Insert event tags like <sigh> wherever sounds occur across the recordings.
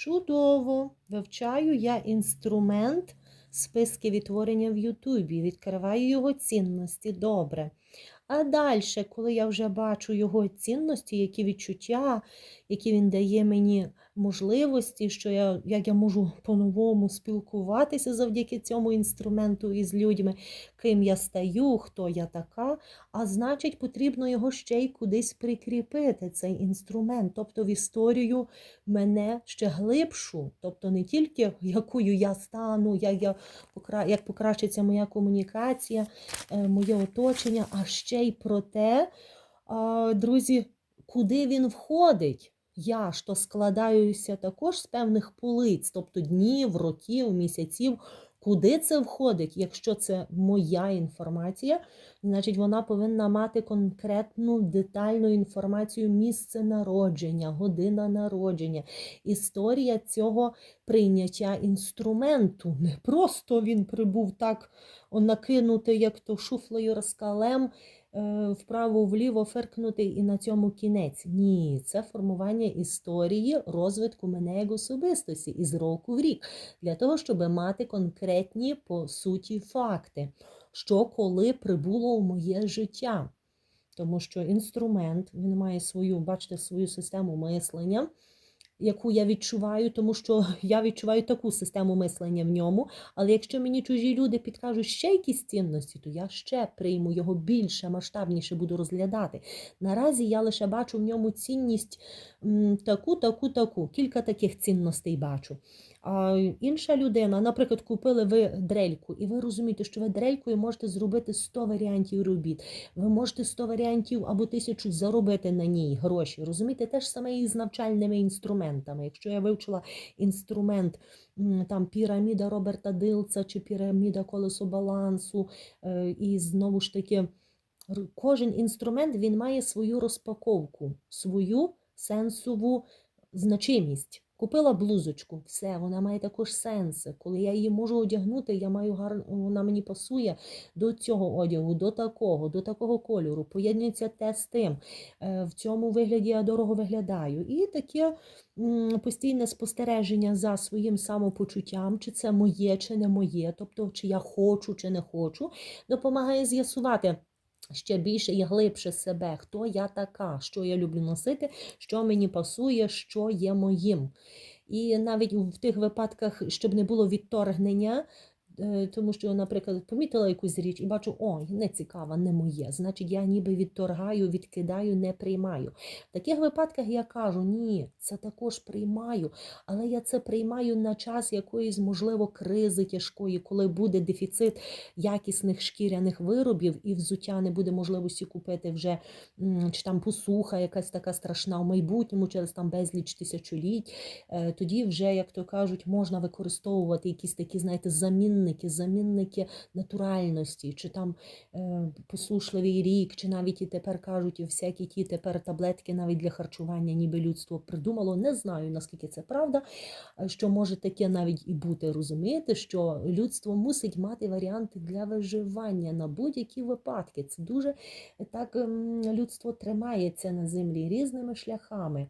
Чудово! Вивчаю я інструмент списки відтворення в Ютубі, відкриваю його цінності. Добре. А далі, коли я вже бачу його цінності, які відчуття, які він дає мені можливості, що я, як я можу по-новому спілкуватися завдяки цьому інструменту із людьми, ким я стаю, хто я така, а значить, потрібно його ще й кудись прикріпити, цей інструмент, тобто в історію мене ще глибшу, тобто не тільки якою я стану, як, я, як покращиться моя комунікація, е, моє оточення, а ще й про те, друзі, куди він входить. Я то складаюся також з певних полиць, тобто днів, років, місяців. Куди це входить? Якщо це моя інформація, значить вона повинна мати конкретну детальну інформацію місце народження, година народження, історія цього прийняття інструменту. Не просто він прибув так накинути, як то шуфлею розкалем, вправо-вліво феркнути і на цьому кінець. Ні, це формування історії розвитку мене як особистості із року в рік, для того, щоб мати конкретні по суті факти, що коли прибуло в моє життя. Тому що інструмент він має свою, бачите, свою систему мислення, яку я відчуваю, тому що <laughs> я відчуваю таку систему мислення в ньому. Але якщо мені чужі люди підкажуть ще якісь цінності, то я ще прийму його більше, масштабніше буду розглядати. Наразі я лише бачу в ньому цінність таку, таку, таку. Кілька таких цінностей бачу. А інша людина, наприклад, купили ви дрельку, і ви розумієте, що ви дрелькою можете зробити 100 варіантів робіт. Ви можете 100 варіантів або тисячу заробити на ній гроші. Розумієте, те ж саме і з навчальними інструментами. Якщо я вивчила інструмент там піраміда Роберта Дилца чи піраміда колесо балансу, е, і знову ж таки. Кожен інструмент він має свою розпаковку, свою сенсову значимість. Купила блузочку, все, вона має також сенси. Коли я її можу одягнути, я маю гарно, вона мені пасує до цього одягу, до такого, до такого кольору. Поєднується те з тим. Е, В цьому вигляді я дорого виглядаю. І таке постійне спостереження за своїм самопочуттям, чи це моє, чи не моє, тобто чи я хочу, чи не хочу, допомагає з'ясувати. Ще більше і глибше себе, хто я така, що я люблю носити, що мені пасує, що є моїм. І навіть в тих випадках, щоб не було відторгнення, тому що, наприклад, помітила якусь річ і бачу, ой, не цікава, не моє. Значить, я ніби відторгаю, відкидаю, не приймаю. В таких випадках я кажу, ні, це також приймаю, але я це приймаю на час якоїсь, можливо, кризи тяжкої, коли буде дефіцит якісних шкіряних виробів і взуття не буде можливості купити вже чи там посуха, якась така страшна в майбутньому, через там безліч тисячоліть. Е, Тоді вже, як то кажуть, можна використовувати якісь такі, знаєте, замінники, замінники натуральності, чи там е, посушливий рік, чи навіть і тепер кажуть, всякі ті тепер таблетки навіть для харчування, ніби людство придумало. Не знаю, наскільки це правда, е, що може таке навіть і бути, розумієте, що людство мусить мати варіанти для виживання на будь-які випадки. Це дуже так ем, людство тримається на землі різними шляхами.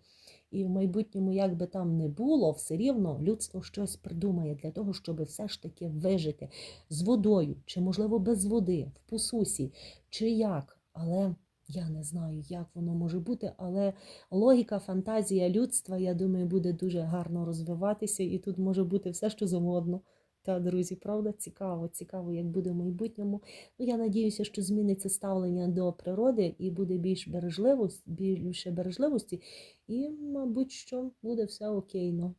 І в майбутньому, як би там не було, все рівно людство щось придумає для того, щоб все ж таки вижити з водою, чи, можливо, без води, в посусі, чи як. Але я не знаю, як воно може бути. Але логіка, фантазія людства, я думаю, буде дуже гарно розвиватися, і тут може бути все, що завгодно. Та, друзі, правда, цікаво, цікаво, як буде в майбутньому. Ну, я надіюся, що зміниться ставлення до природи і буде більш бережливості, більше бережливості, і, мабуть, що буде все окейно.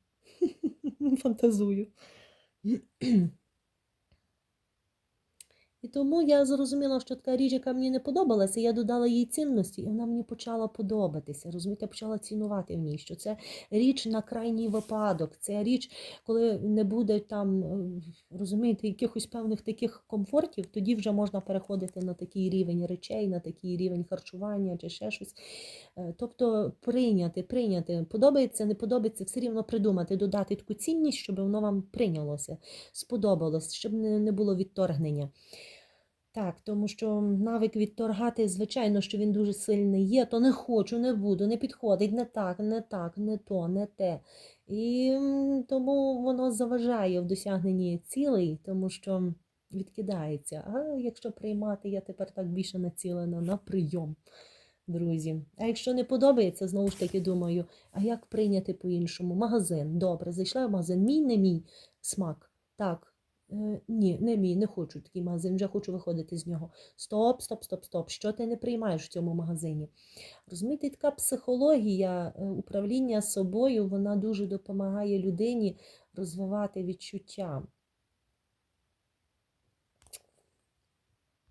<laughs> Фантазую. <clears throat> І тому я зрозуміла, що така річ, яка мені не подобалася, я додала їй цінності, і вона мені почала подобатися. Розумієте, я почала цінувати в ній, що це річ на крайній випадок, це річ, коли не буде там, е, розумієте, якихось певних таких комфортів, тоді вже можна переходити на такий рівень речей, на такий рівень харчування чи ще щось. Е, Тобто прийняти, прийняти, подобається, не подобається, все рівно придумати, додати таку цінність, щоб воно вам прийнялося, сподобалось, щоб не, було відторгнення. Так, тому що навик відторгати, звичайно, що він дуже сильний є, то не хочу, не буду, не підходить, не так, не так, не то, не те. І тому воно заважає в досягненні цілей, тому що відкидається. А якщо приймати, я тепер так більше націлена на прийом, друзі. А якщо не подобається, знову ж таки думаю, а як прийняти по-іншому? Магазин. Добре, зайшла в магазин. Мій, не мій смак. Так. Е, ні, не мій, не хочу такий магазин, вже хочу виходити з нього. Стоп, стоп, стоп, стоп. Що ти не приймаєш в цьому магазині? Розумієте, така психологія, е, управління собою, вона дуже допомагає людині розвивати відчуття.